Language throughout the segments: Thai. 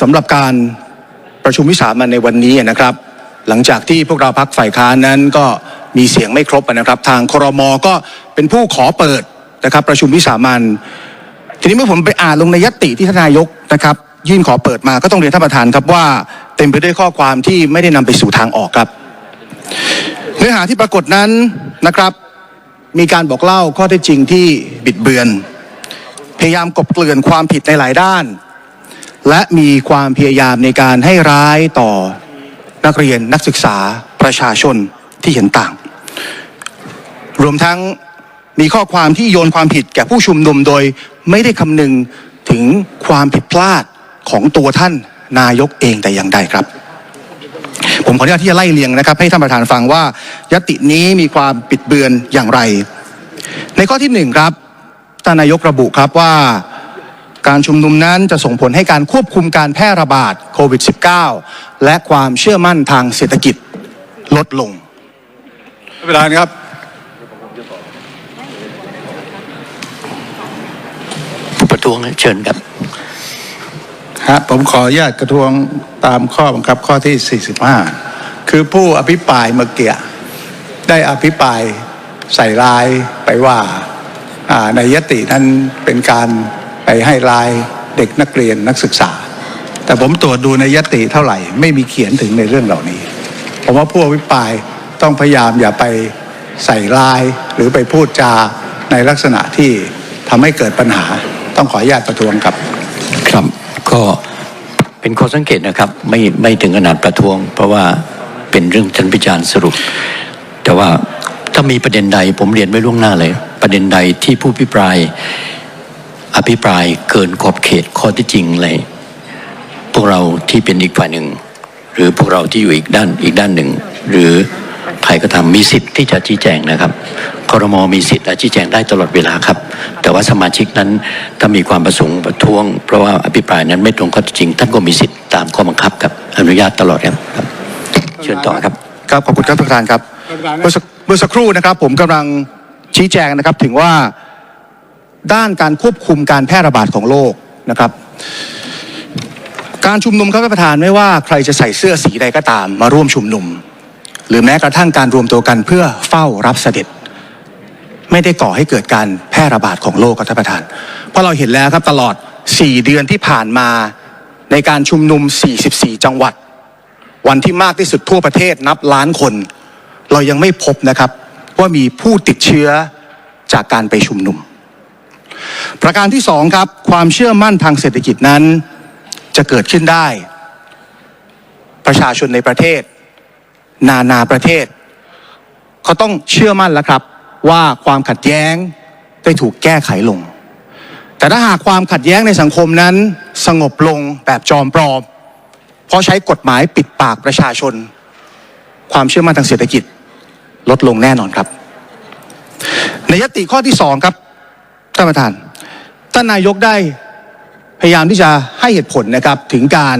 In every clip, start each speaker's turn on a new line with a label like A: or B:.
A: สำหรับการประชุมวิสามันในวันนี้นะครับ หลังจากที่พวกเราพักฝ่ายค้านนั้นก็มีเสียงไม่ครบนะครับ ทางครมก็เป็นผู้ขอเปิดนะครับ ประชุมวิสามันทีนี้เมื่อผมไปอ่านลงในยติที่ท่านนายกนะครับ ยื่นขอเปิดมาก็ต้องเรียนท่านประธานครับว่า เต็มไปด้วยข้อความที่ไม่ได้นำไปสู่ทางออกครับ เนื้อหาที่ปรากฏนั้นนะครับ มีการบอกเล่าข้อเท็จจริงที่บิดเบือน พยายามกบเกลื่อนความผิดในหลายด้าน และมีความพยายามในการให้ร้ายต่อนักเรียนนักศึกษาประชาชนที่เห็นต่าง รวมทั้งมีข้อความที่โยนความผิดแก่ผู้ชุมนุมโดยไม่ได้คำนึงถึงความผิดพลาดของตัวท่านนายกเองแต่อย่างใดครับ ผมขออนุญาตที่จะไล่เรียงนะครับ ให้ท่านประธานฟังว่ายตินี้มีความปิดเบือนอย่างไร ในข้อที่หนึ่งครับท่านนายกระบุครับว่า การชุมนุมนั้นจะส่งผลให้การควบคุมการแพร่ระบาดโควิด -19 และความเชื่อมั่นทางเศรษฐกิจลดลง
B: ท่านประธานครับ
C: ผู้ประท้วงเชิญครับ
B: ฮะผมขออนุญาตกระทวงตามข้อบังคับข้อที่ 45 คือผู้อภิปรายเมื่อกี้ได้อภิปรายใส่ร้ายไปว่าอ่าในยตินั้นเป็นการ ไปให้รายเด็กนักเรียนนักศึกษา แต่ผมตรวจดูในยติเท่าไหร่ ไม่มีเขียนถึงในเรื่องเหล่านี้ ผมว่าผู้อภิปรายต้องพยายามอย่าไปใส่ร้ายหรือไปพูดจาในลักษณะที่ทำให้เกิดปัญหาต้องขออนุญาตประท้วงครับ
C: ครับก็เป็นข้อสังเกตนะครับ ไม่ไม่ถึงขนาดประท้วง เพราะว่าเป็นเรื่องท่านพิจารณ์สรุป แต่ว่าถ้ามีประเด็นใดผมเรียนไว้ล่วงหน้าเลย ประเด็นใดที่ผู้พิปราย อภิปรายเกินขอบเขตข้อที่จริงเลย พวกเราที่เป็นอีกฝ่ายหนึ่ง หรือพวกเราที่อยู่อีกด้านอีกด้านหนึ่ง หรือใครก็ทำมีสิทธิ์ที่จะชี้แจงนะครับครมมีสิทธิ์และชี้แจงได้ตลอดเวลาครับ แต่ว่าสมาชิกนั้นถ้ามีความประสงค์ประท้วง เพราะว่าอภิปรายนั้นไม่ตรงข้อเท็จจริง ท่านก็มีสิทธิ์ตามข้อบังคับครับอนุญาตตลอดครับเชิญต่อครับ
A: ครับขอบคุณครับท่านประธานครับ
B: ท่านประธานครับ
A: เมื่อสักเมื่อสักครู่นะครับ ผมกำลังชี้แจงนะครับถึงว่า ด้านการควบคุมการแพร่ระบาดของโรคนะครับ การชุมนุมครับท่านประธานไม่ว่าใครจะใส่เสื้อสีใดก็ตาม มาร่วมชุมนุม หรือแม้กระทั่งการรวมตัวกันเพื่อเฝ้ารับเสด็จ ไม่ได้ก่อให้เกิดการแพร่ระบาดของโรคครับท่านประธาน เพราะเราเห็นแล้วครับตลอด 4 เดือนที่ผ่านมาในการชุมนุม 44 จังหวัด วันที่มากที่สุดทั่วประเทศนับล้านคน เรายังไม่พบนะครับว่ามีผู้ติดเชื้อจากการไปชุมนุม ประการที่สองครับความเชื่อมั่นทางเศรษฐกิจนั้น จะเกิดขึ้นได้ ประชาชนในประเทศ นานาประเทศเขาต้องเชื่อมั่นแล้วครับว่าความขัดแย้งได้ถูกแก้ไขลง แต่ถ้าหากความขัดแย้งในสังคมนั้นสงบลงแบบจอมปลอม เพราะใช้กฎหมายปิดปากประชาชน ความเชื่อมั่นทางเศรษฐกิจลดลงแน่นอนครับ ในยติข้อที่สองครับท่านประธาน ท่านนายกได้พยายามที่จะให้เหตุผลนะครับถึงการ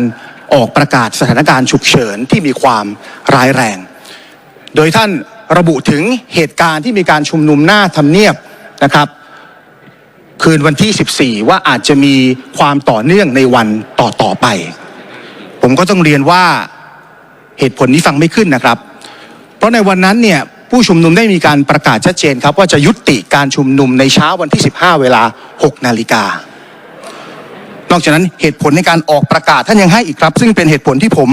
A: ออกประกาศสถานการณ์ฉุกเฉินที่มีความร้ายแรง โดยท่านระบุถึงเหตุการณ์ที่มีการชุมนุมหน้าทำเนียบนะครับ คืนวันที่ 14 ว่าอาจจะมีความต่อเนื่องในวันต่อต่อๆไป ผมก็ต้องเรียนว่าเหตุผลนี้ฟังไม่ขึ้นนะครับ เพราะในวันนั้นเนี่ย ผู้ชุมนุมได้มีการประกาศชัดเจนครับว่าจะยุติการชุมนุมในเช้าวันที่ 15 เวลา 6 นาฬิกานอกจากนั้นเหตุผลในการออกประกาศท่านยังให้อีกครับ ซึ่งเป็นเหตุผลที่ผม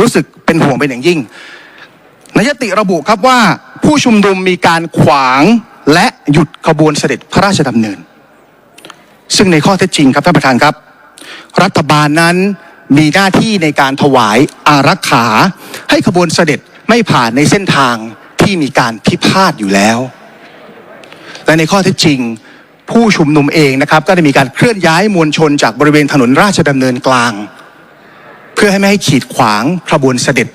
A: รู้สึกเป็นห่วงเป็นอย่างยิ่งนยติระบุครับว่าผู้ชุมนุมมีการขวางและหยุดขบวนเสด็จพระราชดำเนิน ซึ่งในข้อเท็จจริงครับท่านประธานครับ รัฐบาลนั้นมีหน้าที่ในการถวายอารักขา ให้ขบวนเสด็จไม่ผ่านในเส้นทาง ที่มีการพิพาทอยู่แล้ว และในข้อเท็จจริง ผู้ชุมนุมเองนะครับ ก็ได้มีการเคลื่อนย้ายมวลชนจากบริเวณถนนราชดำเนินกลาง เพื่อให้ไม่ให้ขีดขวางขบวนเสด็จ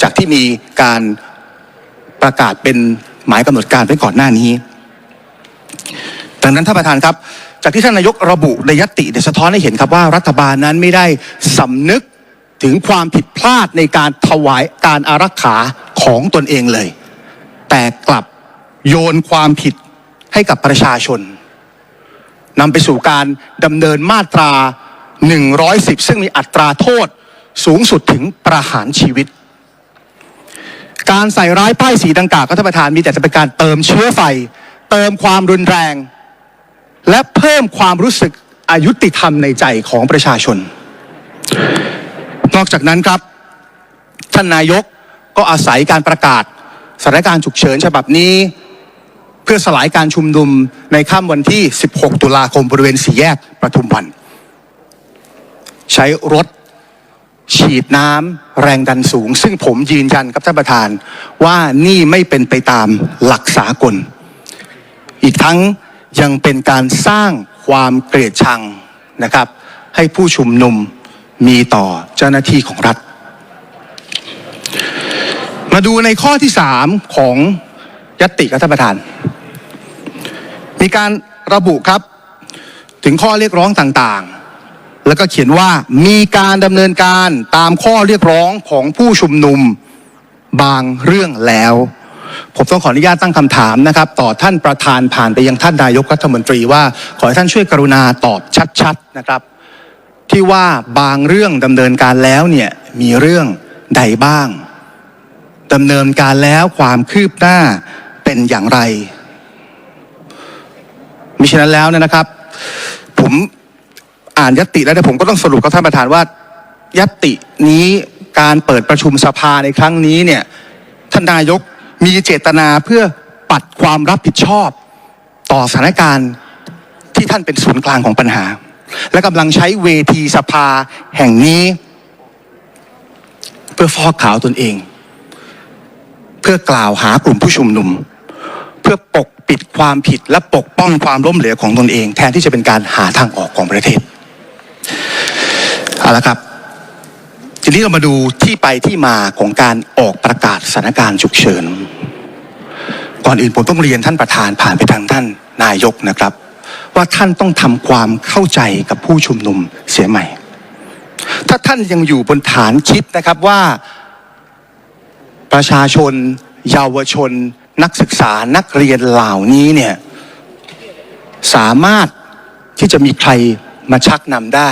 A: จากที่มีการประกาศเป็นหมายกำหนดการไว้ก่อนหน้านี้ ดังนั้นท่านประธานครับ จากที่ท่านนายกระบุในยติเนี่ยสะท้อนให้เห็นครับว่ารัฐบาลนั้นไม่ได้สำนึกถึงความผิดพลาดในการถวายการอารักขา ของตนเองเลย แต่กลับโยนความผิดให้กับประชาชนนำไปสู่การดำเนินมาตรา 110 ซึ่งมีอัตราโทษสูงสุดถึงประหารชีวิต การใส่ร้ายป้ายสีดังกล่าวก็ท่านประธานมีแต่จะเป็นการเติมเชื้อไฟ เติมความรุนแรง และเพิ่มความรู้สึกอายุติธรรมในใจของประชาชน นอกจากนั้นครับ ท่านนายก ก็อาศัยการประกาศสถานการณ์ฉุกเฉินฉบับนี้ เพื่อสลายการชุมนุมในค่ำวันที่ 16 ตุลาคมบริเวณสี่แยกประทุมวัน ใช้รถฉีดน้ำแรงดันสูง ซึ่งผมยืนยันครับท่านประธาน ว่านี่ไม่เป็นไปตามหลักสากล อีกทั้งยังเป็นการสร้างความเกลียดชังนะครับ ให้ผู้ชุมนุมมีต่อเจ้าหน้าที่ของรัฐ มาดูในข้อที่สามของยติครับท่านประธาน มีการระบุครับ ถึงข้อเรียกร้องต่างๆ แล้วก็เขียนว่ามีการดำเนินการตามข้อเรียกร้องของผู้ชุมนุมบางเรื่องแล้ว ผมต้องขออนุญาตตั้งคำถามนะครับ ต่อท่านประธานผ่านไปยังท่านนายกรัฐมนตรีว่าขอให้ท่านช่วยกรุณาตอบชัดๆนะครับ ที่ว่าบางเรื่องดำเนินการแล้วเนี่ยมีเรื่องใดบ้าง ดำเนินการแล้วความคืบหน้าเป็นอย่างไร มิฉะนั้นแล้วเนยนะครับ ผมอ่านยตติแล้วเนี่ยผมก็ต้องสรุปกับท่านประธานว่ายตตินี้การเปิดประชุมสภาในครั้งนี้เนี่ยท่านนายกมีเจตนาเพื่อปัดความรับผิดชอบต่อสถานการณ์ที่ท่านเป็นศูนย์กลางของปัญหา และกำลังใช้เวทีสภาแห่งนี้ เพื่อฟอกขาวตนเอง พื่อกล่าวหากลุ่มผู้ชุมนุม เพื่อปกปิดความผิดและปกป้องความล้มเหลวของตนเอง แทนที่จะเป็นการหาทางออกของประเทศเอาละครับ ทีนี้เรามาดูที่ไปที่มาของการออกประกาศสถานการณ์ฉุกเฉินก่อนอื่นผมต้องเรียนท่านประธานผ่านไปทางท่านนายกนะครับ ว่าท่านต้องทำความเข้าใจกับผู้ชุมนุมเสียใหม่ ถ้าท่านยังอยู่บนฐานคิดนะครับว่า ประชาชน เยาวชน นักศึกษานักเรียนเหล่านี้เนี่ยสามารถที่จะมีใครมาชักนำได้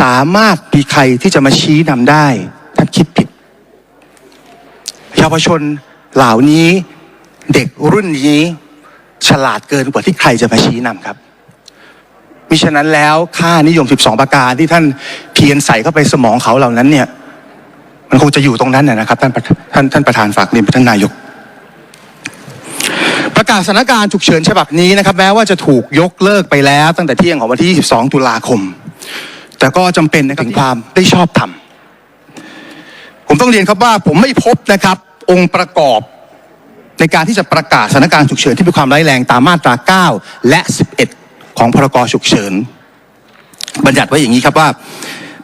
A: สามารถมีใครที่จะมาชี้นำได้ท่านคิดผิด เยาวชนเหล่านี้เด็กรุ่นนี้ฉลาดเกินกว่าที่ใครจะมาชี้นำครับมิฉะนั้นแล้วค่านิยม 12 ประการที่ท่านเพียรใส่เข้าไปสมองเขาเหล่านั้นเนี่ย มันคงจะอยู่ตรงนั้นนะนะครับท่านท่านท่านประธานฝากเรียนไปท่านนายก ประกาศสถานการณ์ฉุกเฉินฉบับนี้นะครับ แม้ว่าจะถูกยกเลิกไปแล้ว ตั้งแต่เที่ยงของวันที่ 22 ตุลาคม แต่ก็จำเป็นนะครับความได้ชอบธรรมผมต้องเรียนครับว่าผมไม่พบนะครับ องค์ประกอบในการที่จะประกาศสถานการณ์ฉุกเฉินที่มีความร้ายแรงตามมาตรา 9 และ 11 ของพรกฉุกเฉิน บัญญัติไว้อย่างนี้ครับว่า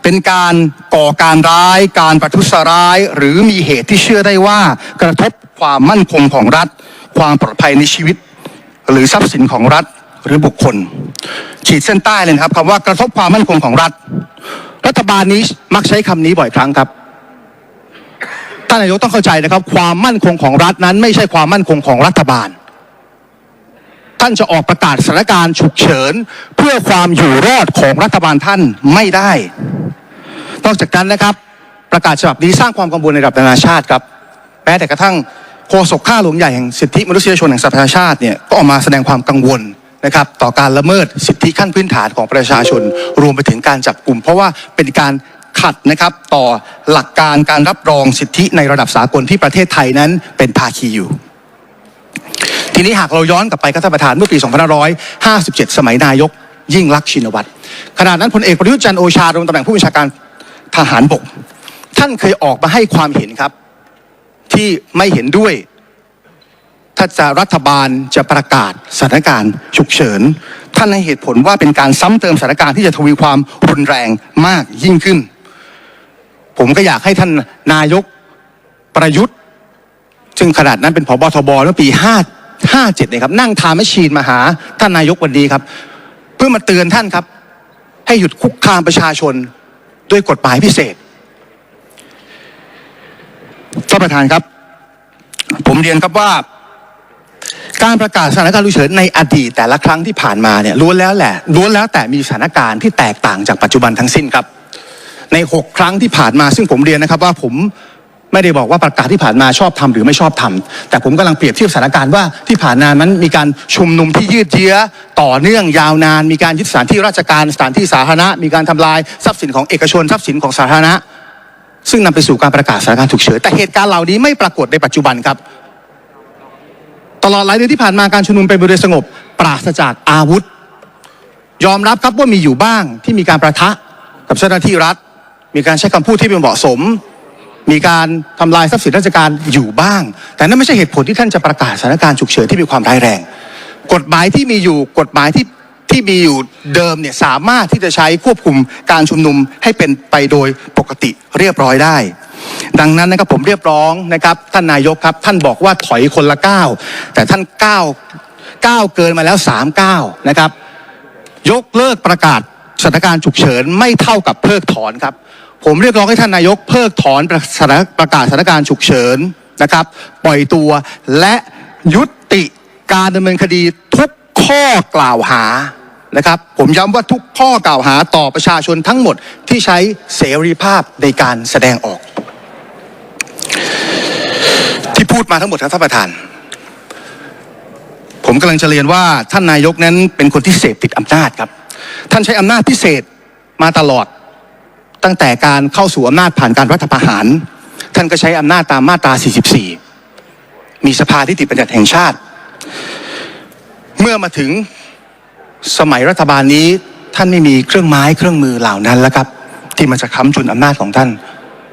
A: เป็นการก่อการร้าย การประทุษร้าย หรือมีเหตุที่เชื่อได้ว่ากระทบความมั่นคงของรัฐ ความปลอดภัยในชีวิต หรือทรัพย์สินของรัฐหรือบุคคล ขีดเส้นใต้เลยนะครับคำว่ากระทบความมั่นคงของรัฐ รัฐบาลนี้มักใช้คำนี้บ่อยครั้งครับท่านนายกต้องเข้าใจนะครับ ความมั่นคงของรัฐนั้นไม่ใช่ความมั่นคงของรัฐบาล ท่านจะออกประกาศสถานการณ์ฉุกเฉิน เพื่อความอยู่รอดของรัฐบาลท่านไม่ได้ นอกจากนั้นนะครับ ประกาศฉบับนี้สร้างความกังวลในระดับนานาชาติครับแม้แต่กระทั่งโฆษกข้าหลวงใหญ่แห่งสิทธิมนุษยชนแห่งสหประชาชาติเนี่ยก็ออกมาแสดงความกังวลนะครับต่อการละเมิดสิทธิขั้นพื้นฐานของประชาชน รวมไปถึงการจับกลุ่ม เพราะว่าเป็นการขัดนะครับต่อหลักการการรับรองสิทธิในระดับสากลที่ประเทศไทยนั้นเป็นภาคีอยู่ ทีนี้หากเราย้อนกลับไปครับท่านประธานเมื่อปี 2557 สมัยนายกยิ่งลักษณ์ชินวัตรขณะนั้นพลเอกประยุทธ์จันโอชาดำรงตำแหน่งผู้บัญชาการ ทหารบก ท่านเคยออกมาให้ความเห็นครับ ที่ไม่เห็นด้วย ถ้าจะรัฐบาลจะประกาศสถานการณ์ฉุกเฉิน ท่านให้เหตุผลว่าเป็นการซ้ำเติมสถานการณ์ที่จะทวีความรุนแรงมากยิ่งขึ้น ผมก็อยากให้ท่านนายกประยุทธ์ซึ่งขนาดนั้นเป็นผบทบเมื่อปี 5 57เนี่ยครับนั่งทามแมชชีนมาหาท่านนายกวันนี้ครับ เพื่อมาเตือนท่านครับ ให้หยุดคุกคามประชาชน ด้วยกฎหมายพิเศษท่านประธานครับ ผมเรียนครับว่า การประกาศสถานการณ์ฉุกเฉินในอดีตแต่ละครั้งที่ผ่านมาเนี่ยล้วนแล้วแหละล้วนแล้วแต่มีสถานการณ์ที่แตกต่างจากปัจจุบันทั้งสิ้นครับ ใน 6 ครั้งที่ผ่านมาซึ่งผมเรียนนะครับว่าผม ไม่ได้บอกว่าประกาศที่ผ่านมาชอบทำหรือไม่ชอบทำแต่ผมกำลังเปรียบเทียบสถานการณ์ว่าที่ผ่านมานั้นมีการชุมนุมที่ยืดเยื้อต่อเนื่องยาวนาน มีการยึดสถานที่ราชการสถานที่สาธารณะ มีการทำลายทรัพย์สินของเอกชนทรัพย์สินของสาธารณะ ซึ่งนำไปสู่การประกาศสถานการณ์ฉุกเฉินแต่เหตุการณ์เหล่านี้ไม่ปรากฏในปัจจุบันครับ ตลอดหลายเดือนที่ผ่านมาการชุมนุมเป็นไปโดยสงบ ปราศจากอาวุธ ยอมรับครับว่ามีอยู่บ้างที่มีการประทะกับเจ้าหน้าที่รัฐ มีการใช้คำพูดที่ไม่เหมาะสม มีการทำลายทรัพย์สินราชการอยู่บ้าง แต่นั่นไม่ใช่เหตุผลที่ท่านจะประกาศสถานการณ์ฉุกเฉินที่มีความร้ายแรง กฎหมายที่มีอยู่กฎหมายที่ที่มีอยู่เดิมเนี่ยสามารถที่จะใช้ควบคุมการชุมนุมให้เป็นไปโดยปกติเรียบร้อยได้ ดังนั้นนะครับผมเรียบร้องนะครับท่านนายกครับ ท่านบอกว่าถอยคนละก้าวแต่ท่านก้าวก้าวเกินมาแล้วสามก้าวนะครับ ยกเลิกประกาศสถานการณ์ฉุกเฉินไม่เท่ากับเพิกถอนครับ ผมเรียกร้องให้ท่านนายกเพิกถอนประประกาศสถานการณ์ฉุกเฉินนะครับ ปล่อยตัวและยุติการดำเนินคดีทุกข้อกล่าวหานะครับผมย้ำว่าทุกข้อกล่าวหาต่อประชาชนทั้งหมดที่ใช้เสรีภาพในการแสดงออก ที่พูดมาทั้งหมดครับท่านประธาน ผมกำลังจะเรียนว่าท่านนายกนั้นเป็นคนที่เสพติดอำนาจครับ ท่านใช้อำนาจพิเศษมาตลอด ตั้งแต่การเข้าสู่อำนาจผ่านการรัฐประหาร ท่านก็ใช้อำนาจตามมาตรา 44 มีสภาที่ติบัญญัติแห่งชาติ เมื่อมาถึงสมัยรัฐบาลนี้ท่านไม่มีเครื่องไม้เครื่องมือเหล่านั้นแล้วครับ ที่มันจะค้ำจุนอำนาจของท่าน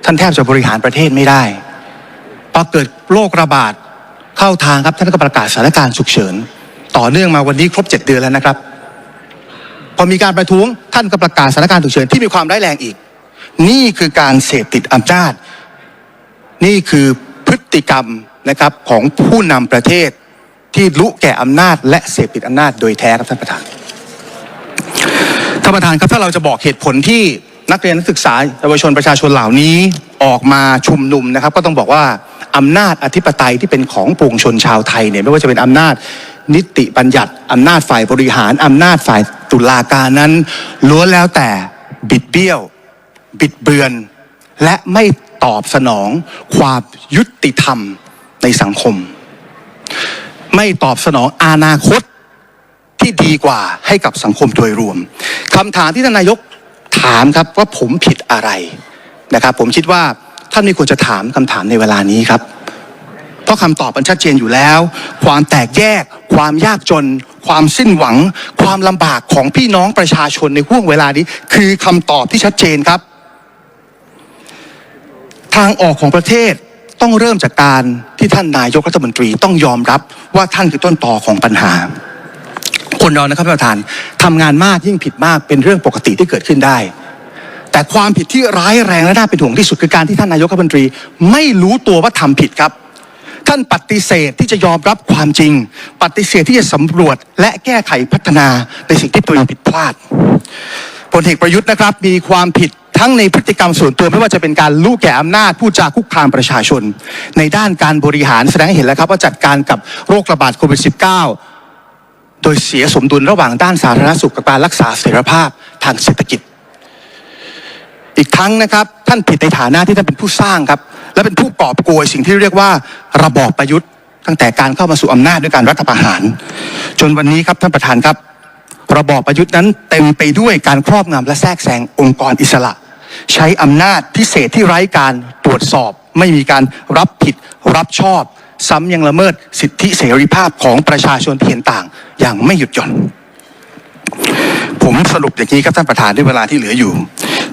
A: ท่านแทบจะบริหารประเทศไม่ได้พอเกิดโรคระบาดเข้าทางครับท่านก็ประกาศสถานการณ์ฉุกเฉิน ต่อเนื่องมาวันนี้ครบเจ็ดเดือนแล้วนะครับ พอมีการประท้วงท่านก็ประกาศสถานการณ์ฉุกเฉินที่มีความร้ายแรงอีก นี่คือการเสพติดอำนาจ นี่คือพฤติกรรมนะครับของผู้นำประเทศที่รู้แก่อำนาจ และเสพติดอำนาจโดยแท้ครับท่านประธานท่านประธานครับถ้าเราจะบอกเหตุผลที่นักเรียนนักศึกษาเยาวชนประชาชนเหล่านี้ออกมาชุมนุมนะครับ ก็ต้องบอกว่าอำนาจอธิปไตยที่เป็นของปวงชนชาวไทยเนี่ยไม่ว่าจะเป็นอำนาจนิติบัญญัติอำนาจฝ่ายบริหารอำนาจฝ่ายตุลาการนั้นล้วนแล้วแต่บิดเบี้ยว บิดเบือน และไม่ตอบสนองความยุติธรรมในสังคม ไม่ตอบสนองอนาคตที่ดีกว่าให้กับสังคมโดยรวมคำถามที่ท่านนายกถามครับว่าผมผิดอะไรนะครับ ผมคิดว่าท่านไม่ควรจะถามคำถามในเวลานี้ครับ เพราะคำตอบมันชัดเจนอยู่แล้ว ความแตกแยก ความยากจน ความสิ้นหวัง ความลำบากของพี่น้องประชาชนในห่วงเวลานี้ คือคำตอบที่ชัดเจนครับ ทางออกของประเทศต้องเริ่มจากการที่ท่านนายกรัฐมนตรีต้องยอมรับว่าท่านคือต้นตอของปัญหา คนเรานะครับท่านประธานทำงานมากยิ่งผิดมากเป็นเรื่องปกติที่เกิดขึ้นได้ แต่ความผิดที่ร้ายแรงและน่าเป็นห่วงที่สุดคือการที่ท่านนายกรัฐมนตรี ไม่รู้ตัวว่าทำผิดครับ ท่านปฏิเสธที่จะยอมรับความจริง ปฏิเสธที่จะสำรวจ และแก้ไขพัฒนาในสิ่งที่ตัวเองผิดพลาดพลเอกประยุทธ์นะครับมีความผิด ทั้งในพฤติกรรมส่วนตัวไม่ว่าจะเป็นการรู้แก่อำนาจผู้จาคุกคามประชาชน ในด้านการบริหารแสดงให้เห็นแล้วครับว่าจัดการกับโรคระบาดโควิด -19 โดยเสียสมดุลระหว่างด้านสาธารณสุขกับการรักษาเสถียรภาพทางเศรษฐกิจ อีกทั้งนะครับท่านผิดในฐานะที่ท่านเป็นผู้สร้างครับ และเป็นผู้กอบโกยสิ่งที่เรียกว่าระบอบประยุทธ์ตั้งแต่การเข้ามาสู่อำนาจด้วยการรัฐประหาร จนวันนี้ครับท่านประธานครับ ระบอบประยุทธ์นั้นเต็มไปด้วยการครอบงำและแทรกแซงองค์กรอิสระ ใช้อำนาจพิเศษที่ไร้การตรวจสอบ ไม่มีการรับผิดรับชอบ ซ้ำยังละเมิดสิทธิเสรีภาพของประชาชนที่เห็นต่าง อย่างไม่หยุดหย่อน ผมสรุปอย่างนี้ครับท่านประธานด้วยเวลาที่เหลืออยู่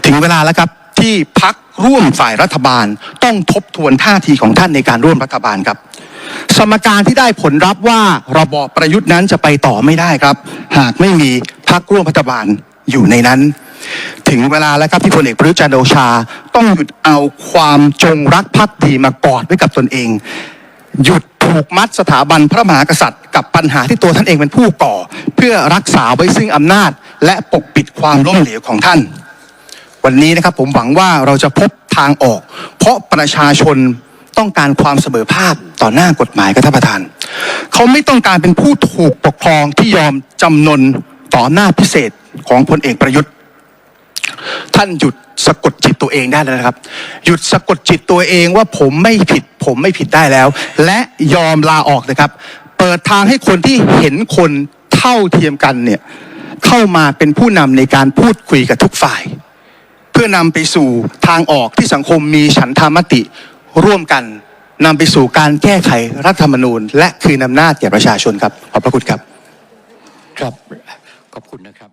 A: ถึงเวลาแล้วครับที่พักร่วมฝ่ายรัฐบาลต้องทบทวนท่าทีของท่านในการร่วมรัฐบาลครับ สมการที่ได้ผลรับว่าระบอบประยุทธ์นั้นจะไปต่อไม่ได้ครับ หากไม่มีพักร่วมรัฐบาลอยู่ในนั้น ถึงเวลาแล้วครับที่พลเอกประยุทธ์จันทร์โอชา ต้องหยุดเอาความจงรักภักดีมากอดไว้กับตนเอง หยุดผูกมัดสถาบันพระมหากษัตริย์ กับปัญหาที่ตัวท่านเองเป็นผู้ก่อ เพื่อรักษาไว้ซึ่งอำนาจ และปกปิดความล้มเหลวของท่าน วันนี้นะครับผมหวังว่าเราจะพบทางออก เพราะประชาชนต้องการความเสมอภาคต่อหน้ากฎหมายครับท่านประธาน เขาไม่ต้องการเป็นผู้ถูกปกครองที่ยอมจำนนต่อหน้าพิเศษของพลเอกประยุทธ์ ท่านหยุดสะกดจิตตัวเองได้แล้วนะครับ หยุดสะกดจิตตัวเองว่าผมไม่ผิด ผมไม่ผิดได้แล้ว และยอมลาออกนะครับ เปิดทางให้คนที่เห็นคนเท่าเทียมกันเนี่ยเข้ามาเป็นผู้นำในการพูดคุยกับทุกฝ่าย เพื่อนำไปสู่ทางออกที่สังคมมีฉันทามติร่วมกันนำไปสู่การแก้ไขรัฐธรรมนูญ และคืนอำนาจแก่ประชาชนครับ ขอบพระคุณครับ
C: ครับ ขอบคุณนะครับ